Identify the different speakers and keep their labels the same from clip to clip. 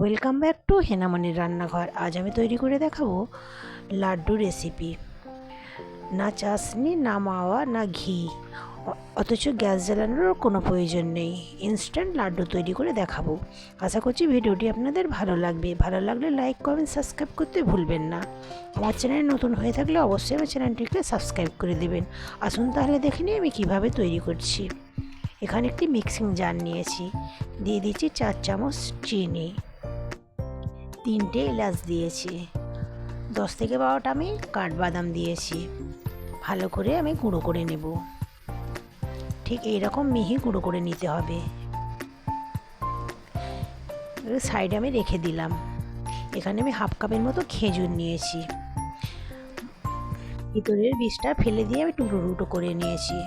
Speaker 1: Welcome back to হেনামনির রান্নাঘর আজ আমি তৈরি করে দেখাবো লাড্ডু রেসিপি না চাশনি না মাওয়া, না ঘি। অথচ গ্যাস জ্বালানোর কোনো প্রয়োজন নেই। ইনস্ট্যান্ট লাড্ডু তৈরি করে দেখাবো। আশা করছি ভিডিওটি আপনাদের ভালো লাগবে। ভালো লাগলে লাইক কমেন্ট সাবস্ক্রাইব করতে ভুলবেন না। আমার চ্যানেল নতুন হয়ে থাকলে অবশ্যই আমার চ্যানেলটিকে সাবস্ক্রাইব করে দেবেন। আসুন তাহলে দেখে নিই আমি কীভাবে তৈরি করছি। এখানে একটি মিক্সিং জার নিয়েছি। দিয়ে দিচ্ছি চার চামচ চিনি। তিনটে এলাচ দিয়েছি। দশ থেকে বারোটা আমি কাঠবাদাম দিয়েছি। ভালো করে আমি গুঁড়ো করে নেব। ঠিক এইরকম মিহি গুঁড়ো করে নিতে হবে। সাইডে আমি রেখে দিলাম। এখানে আমি হাফ কাপের মতো খেজুর নিয়েছি। ভিতরের বীজটা ফেলে দিয়ে আমি টুকরো টুকরো করে নিয়েছি।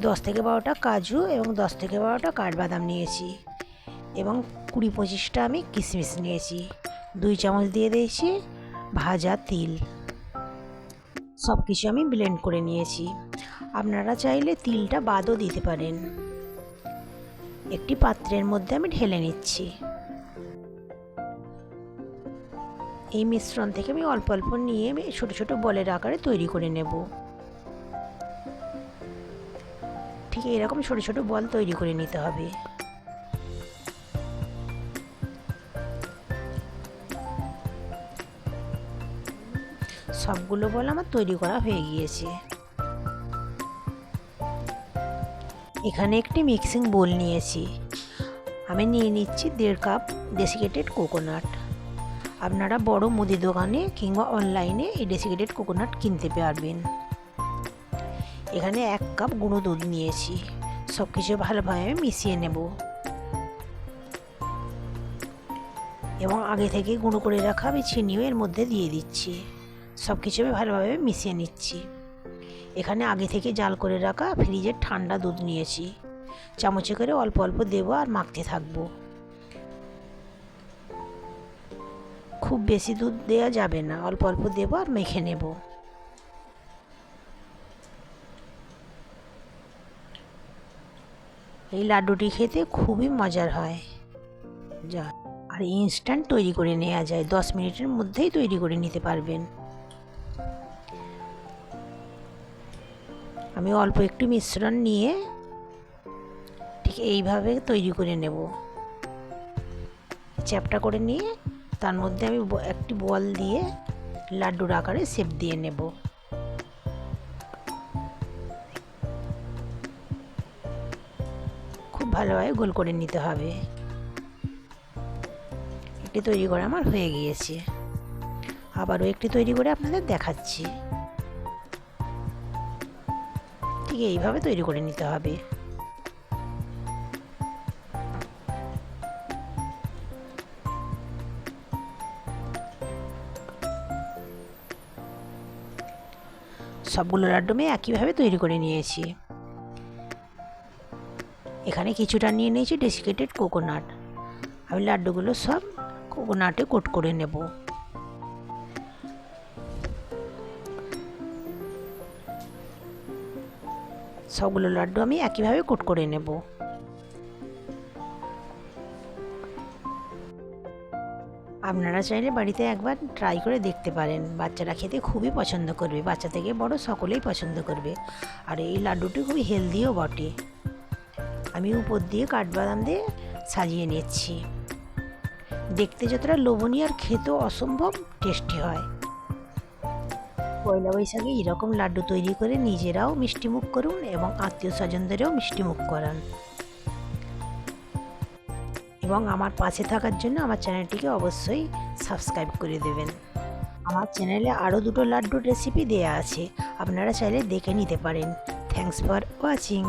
Speaker 1: দশ থেকে বারোটা কাজু এবং দশ থেকে বারোটা কাঠবাদাম নিয়েছি। এবং কুড়ি পঁচিশটা আমি কিশমিশ নিয়েছি। দুই চামচ দিয়ে দিয়েছি ভাজা তিল। সব কিছু আমি ব্লেন্ড করে নিয়েছি। আপনারা চাইলে তিলটা বাদও দিতে পারেন। একটি পাত্রের মধ্যে আমি ঢেলে নিচ্ছি। এই মিশ্রণ থেকে আমি অল্প অল্প নিয়ে আমি ছোটো ছোটো বলের আকারে তৈরি করে নেব। ঠিক এরকম ছোটো ছোটো বল তৈরি করে নিতে হবে। সবগুলো বল আমার তৈরি করা হয়ে গিয়েছে। এখানে একটি মিক্সিং বোল নিয়েছি। আমি নিয়ে নিচ্ছি দেড় কাপ ডেসিকেটেড কোকোনাট আপনারা বড় মুদি দোকানে কিংবা অনলাইনে এই ডেসিকেটেড কোকোনাট কিনতে পারবেন। এখানে এক কাপ গুঁড়ো দুধ নিয়েছি। সব কিছু ভালোভাবে আমি মিশিয়ে নেব। এবং আগে থেকে গুঁড়ো করে রাখা আমি চিনিও এর মধ্যে দিয়ে দিচ্ছি। সব কিছু আমি ভালোভাবে মিশিয়ে নিচ্ছি। এখানে আগে থেকে জাল করে রাখা ফ্রিজের ঠান্ডা দুধ নিয়েছি। চামচে করে অল্প অল্প দেবো আর মাখতে থাকব। খুব বেশি দুধ দেওয়া যাবে না, অল্প অল্প দেবো আর মেখে নেব। এই লাড্ডুটি খেতে খুবই মজার হয়। যা, আর ইনস্ট্যান্ট তৈরি করে নেওয়া যায়। দশ মিনিটের মধ্যেই তৈরি করে নিতে পারবেন। আমি অল্প একটু মিশ্রণ নিয়ে ঠিক এইভাবে তৈরি করে নেব। চ্যাপটা করে নিয়ে তার মধ্যে আমি একটি বল দিয়ে লাড্ডুর আকারে শেপ দিয়ে নেব। খুব ভালোভাবে গোল করে নিতে হবে। এটি তৈরি করা আমার হয়ে গিয়েছে। আবারও একটি তৈরি করে আপনাদের দেখাচ্ছি। ঠিক এইভাবে তৈরি করে নিতে হবে। সবগুলো লাড্ডু আমি একইভাবে তৈরি করে নিয়েছি। এখানে কিছুটা নিয়ে নিয়েছি ডেসিকেটেড কোকোনাট আমি লাড্ডুগুলো সব কোকোনাটে কোট করে নেব। সবগুলো লাড্ডু আমি একইভাবে কুট করে নেব। আপনারা চাইলে বাড়িতে একবার ট্রাই করে দেখতে পারেন। বাচ্চারা খেতে খুবই পছন্দ করবে, বাচ্চা থেকে বড় সকলেই পছন্দ করবে। আর এই লাড্ডুটি খুবই হেলদিও বটে। আমি উপর দিয়ে কাঠবাদাম দিয়ে সাজিয়ে নিচ্ছি। দেখতে যতটা লোভনীয় আর খেতেও অসম্ভব টেস্টি হয়। পয়লা বৈশাখে এরকম লাড্ডু তৈরি করে নিজেরাও মিষ্টিমুখ করুন এবং আত্মীয় স্বজনদেরও মিষ্টিমুখ করান। এবং আমার পাশে থাকার জন্য আমার চ্যানেলটিকে অবশ্যই সাবস্ক্রাইব করে দেবেন। আমার চ্যানেলে আরও দুটো লাড্ডুর রেসিপি দেয়া আছে। আপনারা চাইলে দেখে নিতে পারেন। Thanks for watching